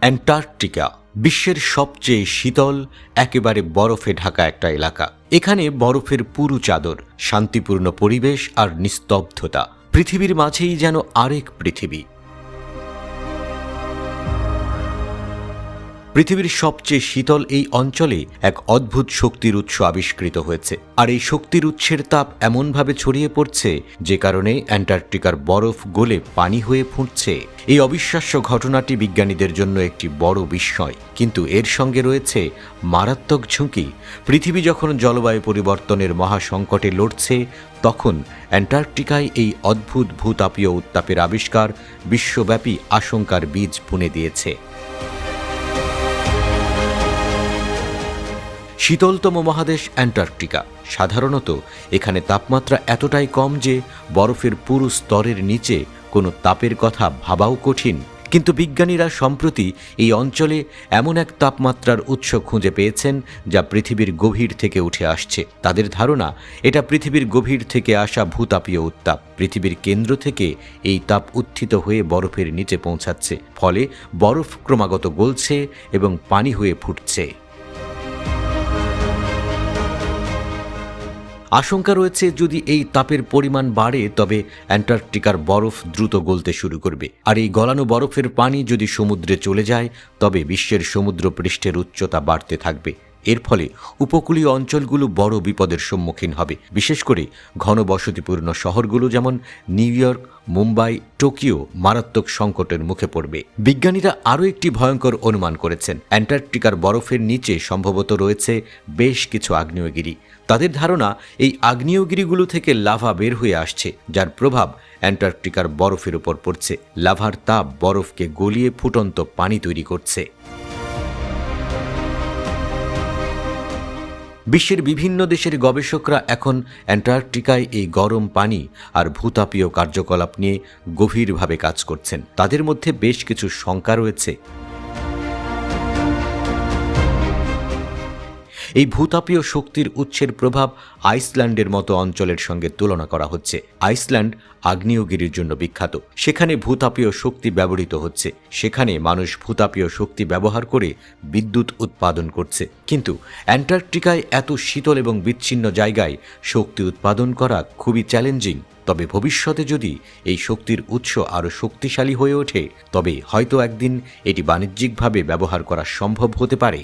Antarctica, বিশ্বের সবচেয়ে শীতল, একেবারে বরফে ঢাকা একটা এলাকা। এখানে বরফের পুরু চাদর, শান্তিপূর্ণ পরিবেশ আর নিস্তব্ধতা। পৃথিবীর মাঝেই যেন আরেক পৃথিবী। পৃথিবীর সবচেয়ে শীতল এই অঞ্চলে এক অদ্ভুত শক্তির উৎস আবিষ্কৃত হয়েছে। আর এই শক্তির উৎসের তাপ এমনভাবে ছড়িয়ে পড়ছে যে কারণে অ্যান্টার্কটিকার বরফ গলে পানি হয়ে ফুটছে। এই অবিশ্বাস্য ঘটনাটি বিজ্ঞানীদের জন্য একটি বড় বিস্ময়। কিন্তু এর সঙ্গে রয়েছে মারাত্মক ঝুঁকি। পৃথিবী যখন জলবায়ু পরিবর্তনের মহাসংকটে লড়ছে, তখন অ্যান্টার্কটিকায় এই অদ্ভুত ভূতাপীয় উত্তাপের আবিষ্কার বিশ্বব্যাপী আশঙ্কার বীজ বুনে দিয়েছে। শীতলতম মহাদেশ অ্যান্টার্কটিকা। সাধারণত এখানে তাপমাত্রা এতটাই কম যে বরফের পুরো স্তরের নিচে কোনো তাপের কথা ভাবাও কঠিন। কিন্তু বিজ্ঞানীরা সম্প্রতি এই অঞ্চলে এমন এক তাপমাত্রার উৎস খুঁজে পেয়েছেন যা পৃথিবীর গভীর থেকে উঠে আসছে। তাদের ধারণা, এটা পৃথিবীর গভীর থেকে আসা ভূতাপীয় উত্তাপ। পৃথিবীর কেন্দ্র থেকে এই তাপ উত্থিত হয়ে বরফের নিচে পৌঁছাচ্ছে। ফলে বরফ ক্রমাগত গলছে এবং পানি হয়ে ফুটছে। আশঙ্কা রয়েছে যদি এই তাপের পরিমাণ বাড়ে, তবে অ্যান্টার্কটিকার বরফ দ্রুত গলতে শুরু করবে। আর এই গলানো বরফের পানি যদি সমুদ্রে চলে যায়, তবে বিশ্বের সমুদ্র পৃষ্ঠের উচ্চতা বাড়তে থাকবে। এর ফলে উপকূলীয় অঞ্চলগুলো বড় বিপদের সম্মুখীন হবে। বিশেষ করে ঘনবসতিপূর্ণ শহরগুলো যেমন নিউ ইয়র্ক, মুম্বাই, টোকিও মারাত্মক সংকটের মুখে পড়বে। বিজ্ঞানীরা আরও একটি ভয়ঙ্কর অনুমান করেছেন। অ্যান্টার্কটিকার বরফের নিচে সম্ভবত রয়েছে বেশ কিছু আগ্নেয়গিরি। তাদের ধারণা এই আগ্নেয়গিরিগুলো থেকে লাভা বের হয়ে আসছে, যার প্রভাব অ্যান্টার্কটিকার বরফের উপর পড়ছে। লাভার তাপ বরফকে গলিয়ে ফুটন্ত পানি তৈরি করছে। বিশ্বের বিভিন্ন দেশের গবেষকরা এখন অ্যান্টার্কটিকায় এই গরম পানি আর ভূতাপীয় কার্যকলাপ নিয়ে গভীরভাবে কাজ করছেন। তাদের মধ্যে বেশ কিছু শঙ্কা রয়েছে। এই ভূতাপীয় শক্তির উৎসের প্রভাব আইসল্যান্ডের মতো অঞ্চলের সঙ্গে তুলনা করা হচ্ছে। আইসল্যান্ড আগ্নেয়গিরির জন্য বিখ্যাত। সেখানে ভূতাপীয় শক্তি ব্যবহৃত হচ্ছে। সেখানে মানুষ ভূতাপীয় শক্তি ব্যবহার করে বিদ্যুৎ উৎপাদন করছে। কিন্তু অ্যান্টার্কটিকায় এত শীতল এবং বিচ্ছিন্ন জায়গায় শক্তি উৎপাদন করা খুবই চ্যালেঞ্জিং। তবে ভবিষ্যতে যদি এই শক্তির উৎস আরও শক্তিশালী হয়ে ওঠে, তবে হয়তো একদিন এটি বাণিজ্যিকভাবে ব্যবহার করা সম্ভব হতে পারে।